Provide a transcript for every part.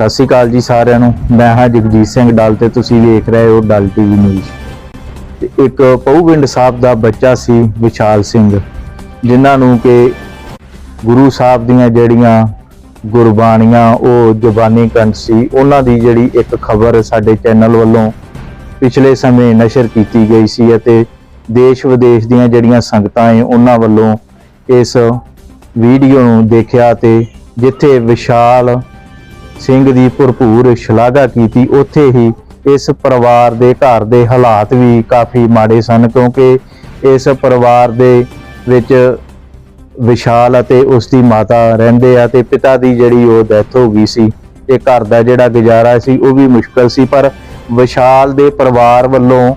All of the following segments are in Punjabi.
ਸਤਿ ਸ਼੍ਰੀ ਅਕਾਲ ਜੀ ਸਾਰਿਆਂ ਨੂੰ। ਮੈਂ ਹਾਂ ਜਗਜੀਤ ਸਿੰਘ, ਡਲ ਤੇ ਤੁਸੀਂ ਵੇਖ ਰਹੇ ਹੋ ਡਲ ਟੀਵੀ ਨਿਊਜ਼। ਤੇ ਇੱਕ ਪਉਵਿੰਡ ਸਾਹਿਬ ਦਾ ਬੱਚਾ ਸੀ ਵਿਸ਼ਾਲ ਸਿੰਘ, ਜਿਨ੍ਹਾਂ ਨੂੰ ਕਿ ਗੁਰੂ ਸਾਹਿਬ ਦੀਆਂ ਜਿਹੜੀਆਂ ਗੁਰਬਾਣੀਆਂ, ਉਹ ਜ਼ੁਬਾਨੀ ਕੰਠ ਸੀ, ਉਹਨਾਂ ਦੀ ਜਿਹੜੀ ਇੱਕ ਖਬਰ ਸਾਡੇ ਚੈਨਲ ਵੱਲੋਂ ਪਿਛਲੇ ਸਮੇਂ ਨਸ਼ਰ ਕੀਤੀ ਗਈ ਸੀ ਅਤੇ ਦੇਸ਼ ਵਿਦੇਸ਼ ਦੀਆਂ ਜਿਹੜੀਆਂ ਸੰਗਤਾਂ ਏ, ਉਹਨਾਂ ਵੱਲੋਂ ਇਸ ਵੀਡੀਓ ਨੂੰ ਦੇਖਿਆ ਤੇ ਜਿੱਥੇ ਵਿਸ਼ਾਲ ਸਿੰਘ ਦੀ ਭਰਪੂਰ ਸ਼ਲਾਘਾ ਕੀਤੀ। ਉੱਥੇ ਹੀ ਇਸ ਪਰਿਵਾਰ ਦੇ ਘਰ ਦੇ ਹਾਲਾਤ ਵੀ ਕਾਫੀ ਮਾੜੇ ਸਨ, ਕਿਉਂਕਿ ਇਸ ਪਰਿਵਾਰ ਦੇ ਵਿੱਚ ਵਿਸ਼ਾਲ ਅਤੇ ਉਸ ਦੀ ਮਾਤਾ ਰਹਿੰਦੇ ਆ ਤੇ ਪਿਤਾ ਦੀ ਜਿਹੜੀ ਉਹ ਡੈਥ ਹੋ ਗਈ ਸੀ ਤੇ ਘਰ ਦਾ ਜਿਹੜਾ ਗੁਜ਼ਾਰਾ ਸੀ, ਉਹ ਵੀ ਮੁਸ਼ਕਲ ਸੀ। ਪਰ ਵਿਸ਼ਾਲ ਦੇ ਪਰਿਵਾਰ ਵੱਲੋਂ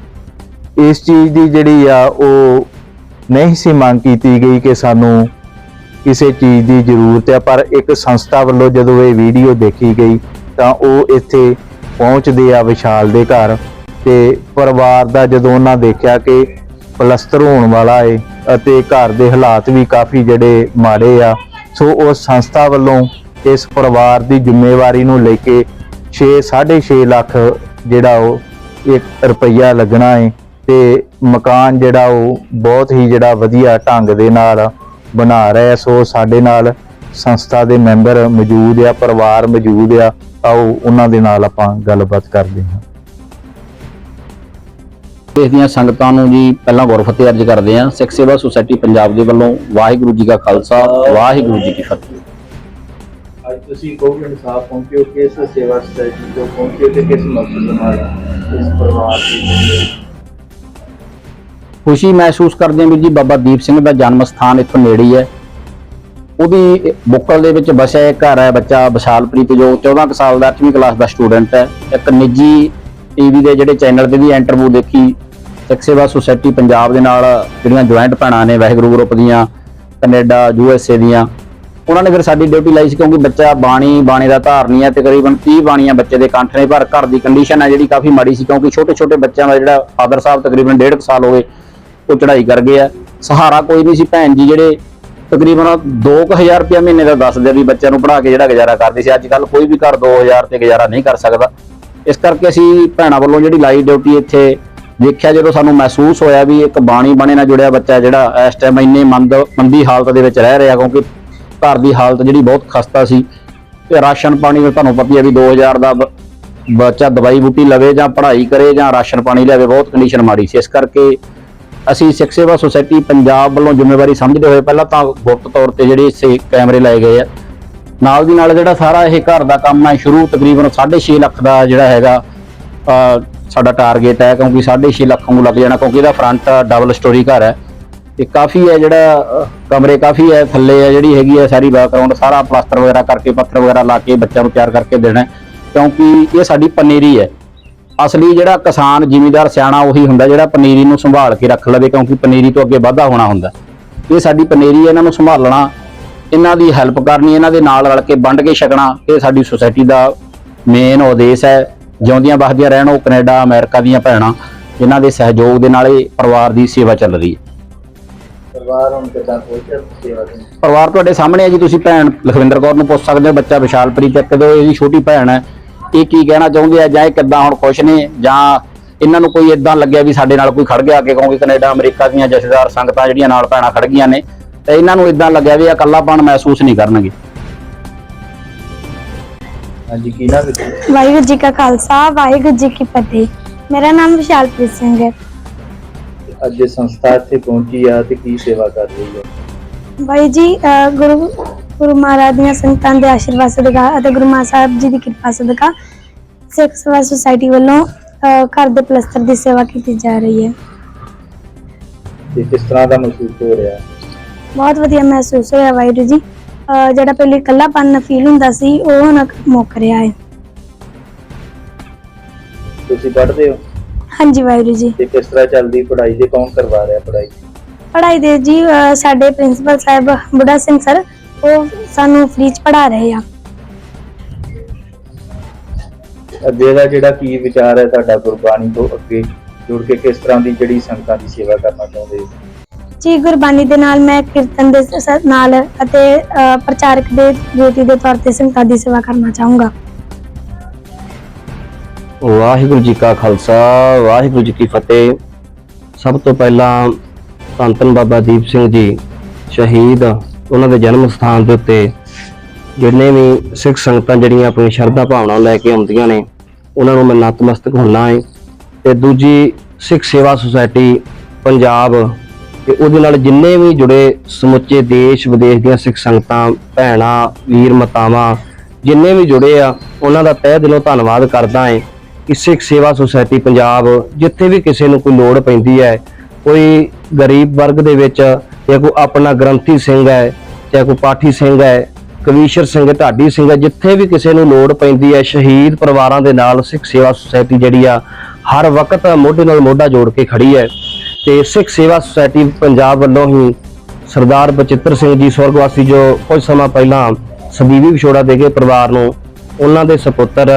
ਇਸ ਚੀਜ਼ ਦੀ ਜਿਹੜੀ ਆ, ਉਹ ਨਹੀਂ ਸੀ ਮੰਗ ਕੀਤੀ ਗਈ ਕਿ ਸਾਨੂੰ ਕਿਸੇ ਚੀਜ਼ ਦੀ ਜ਼ਰੂਰਤ ਹੈ ਪਰ ਇੱਕ ਸੰਸਥਾ ਵੱਲੋਂ ਜਦੋਂ ਇਹ ਵੀਡੀਓ ਦੇਖੀ ਗਈ ਤਾਂ ਉਹ ਇੱਥੇ ਪਹੁੰਚਦੇ ਆ ਵਿਸ਼ਾਲ ਦੇ ਘਰ ਤੇ ਪਰਿਵਾਰ ਦਾ ਜਦੋਂ ਉਹਨਾਂ ਦੇਖਿਆ ਕਿ ਪਲਸਤਰ ਹੋਣ ਵਾਲਾ ਏ ਅਤੇ ਘਰ ਦੇ ਹਾਲਾਤ ਵੀ ਕਾਫੀ ਜਿਹੜੇ ਮਾੜੇ ਆ, ਸੋ ਉਸ ਸੰਸਥਾ ਵੱਲੋਂ ਇਸ ਪਰਿਵਾਰ ਦੀ ਜ਼ਿੰਮੇਵਾਰੀ ਨੂੰ ਲੈ ਕੇ 6 6.5 ਲੱਖ ਜਿਹੜਾ ਉਹ ਇੱਕ ਰੁਪਈਆ ਲੱਗਣਾ ਏ ਤੇ ਮਕਾਨ ਜਿਹੜਾ ਉਹ ਬਹੁਤ ਹੀ ਜਿਹੜਾ ਵਧੀਆ ਢੰਗ ਦੇ ਨਾਲ ਬਣਾ ਰਹੇ ਸੋ ਸਾਡੇ ਨਾਲ ਸੰਸਥਾ ਦੇ ਮੈਂਬਰ ਮੌਜੂਦ ਆ ਪਰਿਵਾਰ ਮੌਜੂਦ ਆ। ਆਓ ਉਹਨਾਂ ਦੇ ਨਾਲ ਆਪਾਂ ਗੱਲਬਾਤ ਕਰਦੇ ਹਾਂ। ਦੇਸ਼ ਦੀਆਂ ਸੰਗਤਾਂ ਨੂੰ ਜੀ ਪਹਿਲਾਂ ਗੁਰ ਫਤਿਹ ਅਰਜ ਕਰਦੇ ਹਾਂ। ਸਿੱਖ ਸੇਵਾ ਸੁਸਾਇਟੀ ਪੰਜਾਬ ਦੇ ਵੱਲੋਂ ਵਾਹਿਗੁਰੂ ਜੀ ਕਾ ਖਾਲਸਾ ਵਾਹਿਗੁਰੂ ਜੀ ਕੀ ਫਤਿਹ। ਅੱਜ ਤੁਸੀਂ ਗੋਬਿੰਦ ਸਾਹਿਬ ਪਹੁੰਚੇ ਹੋ ਕਿਸ ਸੇਵਾ ਸੋਸਾਇਟੀ ਤੋਂ ਪਹੁੰਚੇ ਤੇ ਕਿਸ ਮਕਸਦ ਨਾਲ ਇਸ ਪਰਿਵਾਰ ਦੀ ਖੁਸ਼ੀ ਮਹਿਸੂਸ ਕਰਦੇ ਹਾਂ ਵੀ ਜੀ ਬਾਬਾ ਦੀਪ ਸਿੰਘ ਦਾ ਜਨਮ ਸਥਾਨ ਇੱਥੋਂ ਨੇੜੇ ਹੀ ਹੈ। ਉਹਦੀ ਬੁੱਕਲ ਦੇ ਵਿੱਚ ਵਸਿਆ ਇੱਕ ਘਰ ਹੈ ਬੱਚਾ ਵਿਸ਼ਾਲਪ੍ਰੀਤ ਜੋ 14 ਕੁ ਸਾਲ ਦਾ 8ਵੀਂ ਕਲਾਸ ਦਾ ਸਟੂਡੈਂਟ ਹੈ। ਇੱਕ ਨਿੱਜੀ ਟੀਵੀ ਦੇ ਜਿਹੜੇ ਚੈਨਲ ਤੇ ਵੀ ਇੰਟਰਵਿਊ ਦੇਖੀ। ਸਿੱਖ ਸੇਵਾ ਸੁਸਾਇਟੀ ਪੰਜਾਬ ਦੇ ਨਾਲ ਜਿਹੜੀਆਂ ਜੁਆਇੰਟ ਭੈਣਾਂ ਨੇ ਵਾਹਿਗੁਰੂ ਗਰੁੱਪ ਦੀਆਂ, ਕੈਨੇਡਾ, ਯੂ ਐਸ ਏ ਦੀਆਂ। ਉਹਨਾਂ ਨੇ ਫਿਰ ਸਾਡੀ ਡਿਊਟੀ ਲਾਈ ਸੀ ਕਿਉਂਕਿ ਬੱਚਾ ਬਾਣੀ ਬਾਣੀ ਦਾ ਧਾਰਨੀ ਹੈ ਤਕਰੀਬਨ 30 ਬਾਣੀਆਂ ਬੱਚੇ ਦੇ ਕੰਠ ਨੇ। ਪਰ ਘਰ ਦੀ ਕੰਡੀਸ਼ਨ ਹੈ ਜਿਹੜੀ ਕਾਫੀ ਮਾੜੀ ਸੀ ਕਿਉਂਕਿ ਛੋਟੇ ਛੋਟੇ ਬੱਚਿਆਂ ਦਾ ਜਿਹੜਾ ਫਾਦਰ ਸਾਹਿਬ ਤਕਰੀਬਨ 1.5 ਸਾਲ ਹੋ ਗਏ। ਉਹ ਚੜ੍ਹਾਈ ਕਰ ਗਏ ਆ। ਸਹਾਰਾ ਕੋਈ ਨਹੀਂ ਸੀ ਭੈਣ ਜੀ ਜਿਹੜੇ ਤਕਰੀਬਨ 2000 ਰੁਪਏ ਮਹੀਨੇ ਦਾ ਦੱਸਦੇ ਵੀ ਬੱਚਿਆਂ ਨੂੰ ਪੜ੍ਹਾ ਕੇ ਜਿਹੜਾ ਗੁਜ਼ਾਰਾ ਕਰਦੇ ਸੀ। ਅੱਜ ਕੱਲ ਕੋਈ ਵੀ ਘਰ 2000 ਤੇ ਗੁਜ਼ਾਰਾ ਨਹੀਂ ਕਰ ਸਕਦਾ। ਇਸ ਕਰਕੇ ਅਸੀਂ ਭੈਣਾਂ ਵੱਲੋਂ ਜਿਹੜੀ ਲਾਈ ਡਿਊਟੀ ਇੱਥੇ ਦੇਖਿਆ, ਜਦੋਂ ਸਾਨੂੰ ਮਹਿਸੂਸ ਹੋਇਆ ਵੀ ਇੱਕ ਬਾਣੀ ਬਾਣੇ ਨਾਲ ਜੁੜਿਆ ਬੱਚਾ ਜਿਹੜਾ ਇਸ ਟਾਈਮ ਇੰਨੇ ਮੰਦ, ਮੰਦੀ ਹਾਲਤ ਦੇ ਵਿੱਚ ਰਹਿ ਰਿਹਾ, ਕਿਉਂਕਿ ਘਰ ਦੀ ਹਾਲਤ ਜਿਹੜੀ ਬਹੁਤ ਖਸਤਾ ਸੀ। ਤੇ ਰਾਸ਼ਨ ਪਾਣੀ ਦਾ ਤੁਹਾਨੂੰ ਪਤਾ ਹੀ ਹੈ ਵੀ 2000 ਦਾ ਬੱਚਾ ਦਵਾਈ ਬੂਟੀ ਲਵੇ ਜਾਂ ਪੜ੍ਹਾਈ ਕਰੇ ਜਾਂ ਰਾਸ਼ਨ ਪਾਣੀ ਲਵੇ ਬਹੁਤ ਕੰਡੀਸ਼ਨ ਮਾੜੀ ਸੀ। ਇਸ ਕਰਕੇ ਅਸੀਂ ਸਿੱਖ ਸੇਵਾ ਸੁਸਾਇਟੀ ਪੰਜਾਬ ਵੱਲੋਂ ਜ਼ਿੰਮੇਵਾਰੀ ਸਮਝਦੇ ਹੋਏ ਪਹਿਲਾਂ ਤਾਂ ਗੁਪਤ ਤੌਰ ਤੇ ਜਿਹੜੇ ਇਸੇ ਕੈਮਰੇ ਲਾਏ ਗਏ ਆ। ਨਾਲ ਦੀ ਨਾਲ ਜਿਹੜਾ ਸਾਰਾ ਇਹ ਘਰ ਦਾ ਕੰਮ ਹੈ ਸ਼ੁਰੂ ਤਕਰੀਬਨ 6.5 ਲੱਖ ਦਾ ਜਿਹੜਾ ਹੈਗਾ ਸਾਡਾ ਟਾਰਗੇਟ ਹੈ ਕਿਉਂਕਿ 6.5 ਲੱਖ ਨੂੰ ਲੱਗ ਜਾਣਾ, ਕਿਉਂਕਿ ਇਹਦਾ ਫਰੰਟ ਡਬਲ ਸਟੋਰੀ ਘਰ ਹੈ ਤੇ ਕਾਫੀ ਹੈ ਜਿਹੜਾ ਕਮਰੇ ਕਾਫੀ ਹੈ ਥੱਲੇ ਹੈ ਜਿਹੜੀ ਹੈਗੀ ਹੈ ਸਾਰੀ ਬੈਕਗ੍ਰਾਉਂਡ ਸਾਰਾ ਪਲਾਸਟਰ ਵਗੈਰਾ ਕਰਕੇ, ਪੱਥਰ ਵਗੈਰਾ ਲਾ ਕੇ ਬੱਚਿਆਂ ਨੂੰ ਤਿਆਰ ਕਰਕੇ ਦੇਣਾ ਕਿਉਂਕਿ ਇਹ ਸਾਡੀ ਪਨੀਰੀ ਹੈ। ਅਸਲੀ ਜਿਹੜਾ ਕਿਸਾਨ ਜ਼ਿਮੀਂਦਾਰ ਸਿਆਣਾ ਉਹੀ ਹੁੰਦਾ ਜਿਹੜਾ ਪਨੀਰੀ ਨੂੰ ਸੰਭਾਲ ਕੇ ਰੱਖ ਲਵੇ ਕਿਉਂਕਿ ਪਨੀਰੀ ਤੋਂ ਅੱਗੇ ਵਾਧਾ ਹੋਣਾ ਹੁੰਦਾ। ਇਹ ਸਾਡੀ ਪਨੀਰੀ ਇਹਨਾਂ ਨੂੰ ਸੰਭਾਲਣਾ ਇਹਨਾਂ ਦੀ ਹੈਲਪ ਕਰਨੀ ਇਹਨਾਂ ਦੇ ਨਾਲ ਰਲ ਕੇ ਵੰਡ ਕੇ ਛਕਣਾ ਇਹ ਸਾਡੀ ਸੁਸਾਇਟੀ ਦਾ ਮੇਨ ਉਦੇਸ਼ ਹੈ। ਜਿਉਂਦੀਆਂ ਵਸਦੀਆਂ ਰਹਿਣ ਉਹ ਕੈਨੇਡਾ ਅਮਰੀਕਾ ਦੀਆਂ ਭੈਣਾਂ ਜਿਨ੍ਹਾਂ ਦੇ ਸਹਿਯੋਗ ਦੇ ਨਾਲ ਇਹ ਪਰਿਵਾਰ ਦੀ ਸੇਵਾ ਚੱਲ ਰਹੀ ਹੈ। ਪਰਿਵਾਰ ਹੁਣ ਕਿਦਾਂ ਪਹੁੰਚਿਆ ਸੇਵਾ ਦੇ? ਪਰਿਵਾਰ ਤੁਹਾਡੇ ਸਾਹਮਣੇ ਹੈ ਜੀ ਤੁਸੀਂ ਭੈਣ ਲਖਵਿੰਦਰ ਕੌਰ ਨੂੰ ਪੁੱਛ ਸਕਦੇ ਹੋ ਬੱਚਾ ਵਿਸ਼ਾਲਪ੍ਰੀਤ ਇੱਕ ਦੋ ਇਹਦੀ ਛੋਟੀ ਭੈਣ ਹੈ। ਇਹ ਕੀ ਕਹਿਣਾ ਚਾਹੁੰਦੇ ਆ ਜਾਂ ਇਹ ਕਿੱਦਾਂ ਹੁਣ ਖੁਸ਼ ਨੇ ਜਾਂ ਇਹਨਾਂ ਨੂੰ ਕੋਈ ਇਦਾਂ ਲੱਗਿਆ ਵੀ ਸਾਡੇ ਨਾਲ ਕੋਈ ਖੜ ਗਿਆ ਕਿ ਕਿਉਂਕਿ ਕੈਨੇਡਾ ਅਮਰੀਕਾ ਦੀਆਂ ਜਥੇਦਾਰ ਸੰਗਤਾਂ ਜਿਹੜੀਆਂ ਨਾਲ ਭੈਣਾਂ ਖੜ ਗਈਆਂ ਨੇ ਤੇ ਇਹਨਾਂ ਨੂੰ ਇਦਾਂ ਲੱਗਿਆ ਵੀ ਇਕੱਲਾਪਣ ਮਹਿਸੂਸ ਨਹੀਂ ਕਰਨਗੇ। ਹਾਂਜੀ ਕੀ ਨਾਮ ਹੈ? ਵਾਹਿਗੁਰੂ ਜੀ ਕਾ ਖਾਲਸਾ ਵਾਹਿਗੁਰੂ ਜੀ ਕੀ ਫਤਿਹ। ਮੇਰਾ ਨਾਮ ਵਿਸ਼ਾਲਪ੍ਰੀਤ ਸਿੰਘ ਹੈ। ਅੱਜ ਇਹ ਸੰਸਥਾ ਇੱਥੇ ਪਹੁੰਚੀ ਆ ਤੇ ਕੀ ਸੇਵਾ ਕਰ ਰਹੀ ਹੈ? ਭਾਈ ਜੀ ਗੁਰੂ ਗੁਰੂ ਮਹਾਰਾਜ ਦੀਆਂ ਸੰਗਤਾਂ ਦੇ ਆਸ਼ੀਰਵਾਦ ਸਦਕਾ ਅਤੇ ਗੁਰੂ ਮਹਾਰਾਜ ਸਾਹਿਬ ਜੀ ਦੀ ਕਿਰਪਾ ਸਦਕਾ ਸਿੱਖ ਸੇਵਾ ਸੁਸਾਇਟੀ ਵੱਲੋਂ ਘਰ ਦੇ ਪਲਸਤਰ ਦੀ ਸੇਵਾ ਕੀਤੀ ਜਾ ਰਹੀ ਹੈ। ਤੇ ਕਿਸ ਤਰ੍ਹਾਂ ਦਾ ਮਹਿਸੂਸ ਹੋ ਰਿਹਾ? ਬਹੁਤ ਵਧੀਆ ਮਹਿਸੂਸ ਹੋਇਆ ਵਾਹਿਗੁਰੂ ਜੀ। ਜਿਹੜਾ ਪਹਿਲੇ ਇਕੱਲਾਪਨ ਫੀਲ ਹੁੰਦਾ ਸੀ ਉਹ ਹੁਣ ਮੁੱਕ ਰਿਹਾ ਹੈ। ਤੁਸੀਂ ਪੜ੍ਹਦੇ ਹੋ? ਹਾਂਜੀ ਵਾਹਿਗੁਰੂ ਜੀ। ਤੇ ਕਿਸ ਤਰ੍ਹਾਂ ਚੱਲਦੀ ਪੜ੍ਹਾਈ ਦੇ ਕੌਣ ਕਰਵਾ ਰਿਹਾ ਪੜ੍ਹਾਈ? ਪੜ੍ਹਾਈ ਦੇ ਜੀ ਸਾਡੇ ਪ੍ਰਿੰਸੀਪਲ ਸਾਹਿਬ ਬੁੱਢਾ ਸਿੰਘ ਸਰ ਉਹ ਸਾਨੂੰ ਫ੍ਰੀ ਚ ਪੜ੍ਹਾ ਰਹੇ ਆ। ਅੱਗੇ ਦਾ ਜਿਹੜਾ ਕੀ ਵਿਚਾਰ ਹੈ ਤੁਹਾਡਾ ਗੁਰਬਾਣੀ ਤੋਂ ਅੱਗੇ? ਜੁੜ ਕੇ ਕਿਸ ਤਰ੍ਹਾਂ ਦੀ ਜਿਹੜੀ ਸੰਗਤਾਂ ਦੀ ਸੇਵਾ ਕਰਨਾ ਚਾਹੁੰਦੇ ਹੋ? ਜੀ ਗੁਰਬਾਣੀ ਦੇ ਨਾਲ ਮੈਂ ਕੀਰਤਨ ਦੇ ਸ- ਨਾਲ ਅਤੇ ਅ, ਪ੍ਰਚਾਰਕ ਦੇ ਡਿਊਟੀ ਦੇ ਤੌਰ ਤੇ ਸੰਗਤਾਂ ਦੀ ਸੇਵਾ ਕਰਨਾ ਚਾਹੂੰਗਾ। ਵਾਹਿਗੁਰੂ ਜੀ ਕਾ ਖਾਲਸਾ ਵਾਹਿਗੁਰੂ ਜੀ ਕੀ ਫਤਿਹ। ਸਭ ਤੋਂ ਪਹਿਲਾਂ ਧੰਨ ਧੰਨ ਬਾਬਾ ਦੀਪ ਸਿੰਘ ਜੀ ਸ਼ਹੀਦ ਉਹਨਾਂ ਦੇ ਜਨਮ ਸਥਾਨ ਦੇ ਉੱਤੇ ਜਿੰਨੇ ਵੀ ਸਿੱਖ ਸੰਗਤਾਂ ਜਿਹੜੀਆਂ ਆਪਣੀ ਸ਼ਰਧਾ ਭਾਵਨਾ ਲੈ ਕੇ ਆਉਂਦੀਆਂ ਨੇ, ਉਹਨਾਂ ਨੂੰ ਮੈਂ ਨਤਮਸਤਕ ਹੋਣਾ ਹੈ। ਤੇ ਦੂਜੀ ਸਿੱਖ ਸੇਵਾ ਸੁਸਾਇਟੀ ਪੰਜਾਬ ਤੇ ਉਹਦੇ ਨਾਲ ਜਿੰਨੇ ਵੀ ਜੁੜੇ ਸਮੁੱਚੇ ਦੇਸ਼ ਵਿਦੇਸ਼ ਦੀਆਂ ਸਿੱਖ ਸੰਗਤਾਂ, ਭੈਣਾਂ, ਵੀਰ, ਮਾਤਾਵਾਂ, ਜਿੰਨੇ ਵੀ ਜੁੜੇ ਆ, ਉਹਨਾਂ ਦਾ ਤਹਿ ਦਿਲੋਂ ਧੰਨਵਾਦ ਕਰਦਾ ਹਾਂ ਕਿ ਸਿੱਖ ਸੇਵਾ ਸੁਸਾਇਟੀ ਪੰਜਾਬ ਜਿੱਥੇ ਵੀ ਕਿਸੇ ਨੂੰ ਕੋਈ ਲੋੜ ਪੈਂਦੀ ਹੈ, ਕੋਈ ਗਰੀਬ ਵਰਗ ਦੇ ਵਿੱਚ ਜਾਂ ਕੋਈ ਆਪਣਾ ਗ੍ਰੰਥੀ ਸਿੰਘ ਹੈ ਜਾਂ ਕੋਈ ਪਾਠੀ ਸਿੰਘ ਹੈ, ਕਵੀਸ਼ਰ ਸਿੰਘ, ਢਾਡੀ ਸਿੰਘ ਹੈ, ਜਿੱਥੇ ਵੀ ਕਿਸੇ ਨੂੰ ਲੋੜ ਪੈਂਦੀ ਹੈ, ਸ਼ਹੀਦ ਪਰਿਵਾਰਾਂ ਦੇ ਨਾਲ ਸਿੱਖ ਸੇਵਾ ਸੁਸਾਇਟੀ ਜਿਹੜੀ ਆ, ਹਰ ਵਕਤ ਮੋਢੇ ਨਾਲ ਮੋਢਾ ਜੋੜ ਕੇ ਖੜੀ ਹੈ। ਤੇ ਸਿੱਖ ਸੇਵਾ ਸੁਸਾਇਟੀ ਪੰਜਾਬ ਵੱਲੋਂ ਹੀ ਸਰਦਾਰ ਬਚਿੱਤਰ ਸਿੰਘ ਜੀ ਸਵਰਗਵਾਸੀ ਜੋ ਕੁਝ ਸਮਾਂ ਪਹਿਲਾਂ ਸਦੀਵੀ ਵਿਛੋੜਾ ਦੇ ਕੇ ਪਰਿਵਾਰ ਨੂੰ ਉਹਨਾਂ ਦੇ ਸੁਪੁੱਤਰ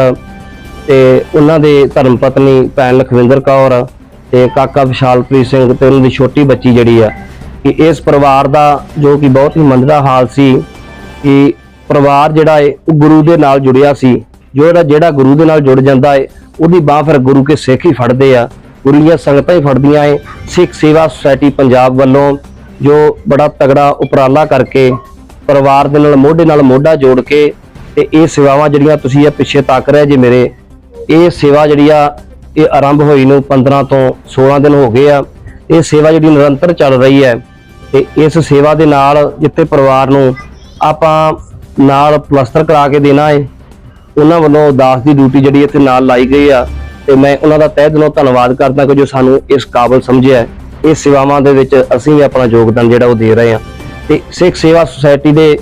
ਤੇ ਉਹਨਾਂ ਦੇ ਧਰਮ ਪਤਨੀ ਭੈਣ ਲਖਵਿੰਦਰ ਕੌਰ ਤੇ ਕਾਕਾ ਵਿਸ਼ਾਲਪ੍ਰੀਤ ਸਿੰਘ ਤੇ ਉਹਨਾਂ ਦੀ ਛੋਟੀ ਬੱਚੀ ਜਿਹੜੀ ਆ ਕਿ ਇਸ ਪਰਿਵਾਰ ਦਾ ਜੋ ਕਿ ਬਹੁਤ ਹੀ ਮੰਦਾ ਹਾਲ ਸੀ ਕਿ ਪਰਿਵਾਰ ਜਿਹੜਾ ਹੈ ਉਹ ਗੁਰੂ ਦੇ ਨਾਲ ਜੁੜਿਆ ਸੀ। ਜਿਹੜਾ ਜਿਹੜਾ ਗੁਰੂ ਦੇ ਨਾਲ ਜੁੜ ਜਾਂਦਾ ਹੈ ਉਹਦੀ ਬਾਹ ਫਿਰ ਗੁਰੂ ਕੇ ਸਿੱਖ ਹੀ ਫੜਦੇ ਆ। ਗੁਰੂ ਦੀਆਂ ਸੰਗਤਾਂ ਹੀ ਫੜਦੀਆਂ ਏ। ਸਿੱਖ ਸੇਵਾ ਸੁਸਾਇਟੀ ਪੰਜਾਬ ਵੱਲੋਂ ਜੋ ਬੜਾ ਤਗੜਾ ਉਪਰਾਲਾ ਕਰਕੇ ਪਰਿਵਾਰ ਦੇ ਨਾਲ, ਮੋਢੇ ਨਾਲ ਮੋਢਾ ਜੋੜ ਕੇ ਤੇ ਇਹ ਸੇਵਾਵਾਂ ਜਿਹੜੀਆਂ ਤੁਸੀਂ ਇਹ ਪਿੱਛੇ ਤੱਕ ਰਹੇ ਜੇ ਮੇਰੇ, ਇਹ ਸੇਵਾ ਜਿਹੜੀ ਆ, ਇਹ ਆਰੰਭ ਹੋਈ ਨੂੰ 15 ਤੋਂ 16 ਦਿਨ ਹੋ ਗਏ ਆ। ਇਹ ਸੇਵਾ ਜਿਹੜੀ ਨਿਰੰਤਰ ਚੱਲ ਰਹੀ ਹੈ। ਤੇ ਇਸ ਸੇਵਾ ਦੇ ਨਾਲ ਜਿੱਥੇ ਪਰਿਵਾਰ ਨੂੰ ਆਪਾਂ ਨਾਲ ਪਲਸਤਰ ਕਰਾ ਕੇ ਦੇਣਾ ਹੈ ਉਹਨਾਂ ਵੱਲੋਂ ਦਾਸ ਦੀ ਡਿਊਟੀ ਜਿਹੜੀ ਇੱਥੇ ਨਾਲ ਲਾਈ ਗਈ ਆ, ਤੇ ਮੈਂ ਉਹਨਾਂ ਦਾ ਤਹਿ ਦਿਲੋਂ ਧੰਨਵਾਦ ਕਰਦਾ ਕਿ ਜੋ ਸਾਨੂੰ ਇਸ ਕਾਬਲ ਸਮਝਿਆ ਇਹ ਸੇਵਾਵਾਂ ਦੇ ਵਿੱਚ ਅਸੀਂ ਵੀ ਆਪਣਾ ਯੋਗਦਾਨ ਜਿਹੜਾ ਉਹ ਦੇ ਰਹੇ ਹਾਂ। ਤੇ ਸਿੱਖ ਸੇਵਾ ਸੁਸਾਇਟੀ ਦੇ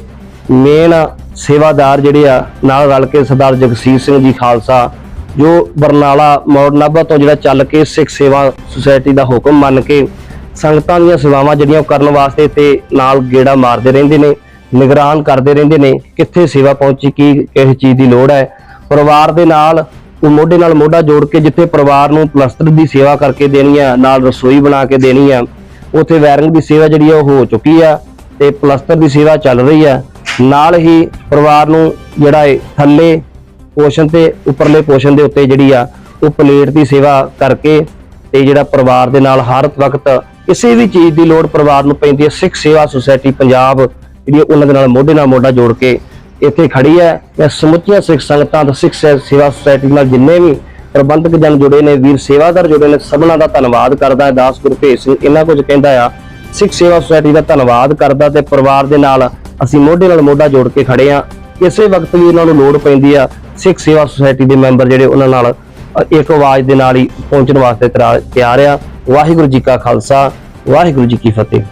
ਮੇਨ ਸੇਵਾਦਾਰ ਜਿਹੜੇ ਆ, ਨਾਲ ਰਲ ਕੇ ਸਰਦਾਰ ਜਗਸੀਰ ਸਿੰਘ ਜੀ ਖਾਲਸਾ, ਜੋ ਬਰਨਾਲਾ ਮੌੜ ਨਾਭਾ ਤੋਂ ਜਿਹੜਾ ਚੱਲ ਕੇ ਸਿੱਖ ਸੇਵਾ ਸੁਸਾਇਟੀ ਦਾ ਹੁਕਮ ਮੰਨ ਕੇ ਸੰਗਤਾਂ ਦੀਆਂ ਸੇਵਾਵਾਂ ਜਿਹੜੀਆਂ ਉਹ ਕਰਨ ਵਾਸਤੇ ਤੇ ਨਾਲ ਗੇੜਾ ਮਾਰਦੇ ਰਹਿੰਦੇ ਨੇ, ਨਿਗਰਾਨ ਕਰਦੇ ਰਹਿੰਦੇ ਨੇ, ਕਿੱਥੇ ਸੇਵਾ ਪਹੁੰਚੀ, ਕੀ ਕਿਸ ਚੀਜ਼ ਦੀ ਲੋੜ ਹੈ। ਪਰਿਵਾਰ ਦੇ ਨਾਲ, ਉਹ ਮੋਢੇ ਨਾਲ ਮੋਢਾ ਜੋੜ ਕੇ ਜਿੱਥੇ ਪਰਿਵਾਰ ਨੂੰ ਪਲਸਤਰ ਦੀ ਸੇਵਾ ਕਰਕੇ ਦੇਣੀ ਆ, ਨਾਲ ਰਸੋਈ ਬਣਾ ਕੇ ਦੇਣੀ ਆ, ਉੱਥੇ ਵਾਇਰਿੰਗ ਦੀ ਸੇਵਾ ਜਿਹੜੀ ਆ ਉਹ ਹੋ ਚੁੱਕੀ ਆ ਤੇ ਪਲਸਤਰ ਦੀ ਸੇਵਾ ਚੱਲ ਰਹੀ ਆ। ਨਾਲ ਹੀ ਪਰਿਵਾਰ ਨੂੰ ਜਿਹੜਾ ਹੈ ਥੱਲੇ ਪੋਸ਼ਣ ਤੇ, ਉੱਪਰਲੇ ਪੋਸ਼ਣ ਦੇ ਉੱਤੇ ਜਿਹੜੀ ਆ, ਉਹ ਪਲੇਟ ਦੀ ਸੇਵਾ ਕਰਕੇ ਤੇ ਜਿਹੜਾ ਪਰਿਵਾਰ ਦੇ ਨਾਲ ਹਰ ਵਕਤ ਕਿਸੇ ਵੀ ਚੀਜ਼ ਦੀ ਲੋੜ ਪਰਿਵਾਰ ਨੂੰ ਪੈਂਦੀ ਹੈ, ਸਿੱਖ ਸੇਵਾ ਸੁਸਾਇਟੀ ਪੰਜਾਬ ਜਿਹੜੀ ਉਹਨਾਂ ਦੇ ਨਾਲ ਮੋਢੇ ਨਾਲ ਮੋਢਾ ਜੋੜ ਕੇ ਇੱਥੇ ਖੜੀ ਹੈ। ਤੇ ਸਮੁੱਚੀਆਂ ਸਿੱਖ ਸੰਗਤਾਂ ਦਾ ਸਿੱਖ ਸੇਵਾ ਸੁਸਾਇਟੀ ਨਾਲ ਜਿੰਨੇ ਵੀ ਪ੍ਰਬੰਧਕ ਜਨ ਜੁੜੇ ਨੇ, ਵੀਰ ਸੇਵਾਦਾਰ ਜੁੜੇ ਨੇ, ਸਭਨਾਂ ਦਾ ਧੰਨਵਾਦ ਕਰਦਾ ਦਾਸ ਗੁਰਭੇਜ ਸਿੰਘ ਇਹਨਾਂ ਕੁਝ ਕਹਿੰਦਾ ਆ। ਸਿੱਖ ਸੇਵਾ ਸੁਸਾਇਟੀ ਦਾ ਧੰਨਵਾਦ ਕਰਦਾ ਤੇ ਪਰਿਵਾਰ ਦੇ ਨਾਲ ਅਸੀਂ ਮੋਢੇ ਨਾਲ ਮੋਢਾ ਜੋੜ ਕੇ ਖੜੇ ਆ ਕਿਸੇ ਵਕਤ ਵੀ ਉਹਨਾਂ ਨੂੰ ਲੋੜ ਪੈਂਦੀ ਆ, ਸਿੱਖ ਸੇਵਾ ਸੁਸਾਇਟੀ ਦੇ ਮੈਂਬਰ ਜਿਹੜੇ ਉਹਨਾਂ ਨਾਲ ਇੱਕ ਆਵਾਜ਼ ਦੇ ਨਾਲ ਹੀ ਪਹੁੰਚਣ ਵਾਸਤੇ ਤਿਆਰ- ਤਿਆਰ ਆ। ਵਾਹਿਗੁਰੂ ਜੀ ਕਾ ਖਾਲਸਾ, ਵਾਹਿਗੁਰੂ ਜੀ ਕੀ ਫਤਿਹ।